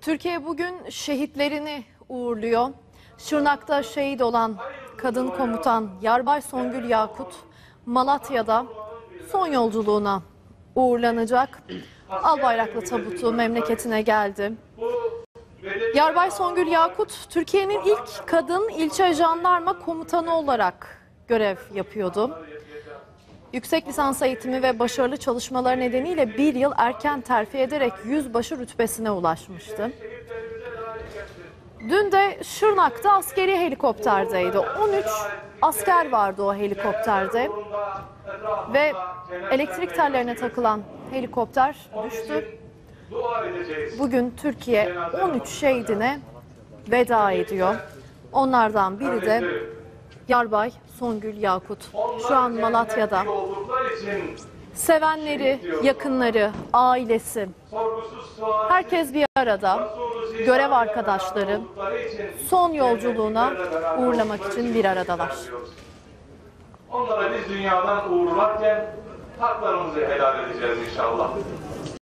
Türkiye bugün şehitlerini uğurluyor. Şırnak'ta şehit olan kadın komutan Yarbay Songül Yakut Malatya'da son yolculuğuna uğurlanacak. Albayraklı tabutu memleketine geldi. Yarbay Songül Yakut Türkiye'nin ilk kadın ilçe jandarma komutanı olarak görev yapıyordu. Yüksek lisans eğitimi ve başarılı çalışmaları nedeniyle bir yıl erken terfi ederek yüzbaşı rütbesine ulaşmıştı. Dün de Şırnak'ta askeri helikopterdeydi. 13 asker vardı o helikopterde ve elektrik tellerine takılan helikopter düştü. Bugün Türkiye 13 şehidine veda ediyor. Onlardan biri de Yarbay Songül Yakut. Şu an Malatya'da. Sevenleri, yakınları, ailesi, herkes bir arada. Görev arkadaşları son yolculuğuna uğurlamak için bir aradalar. Onlara biz dünyadan uğurlarken haklarımızı helal edeceğiz inşallah.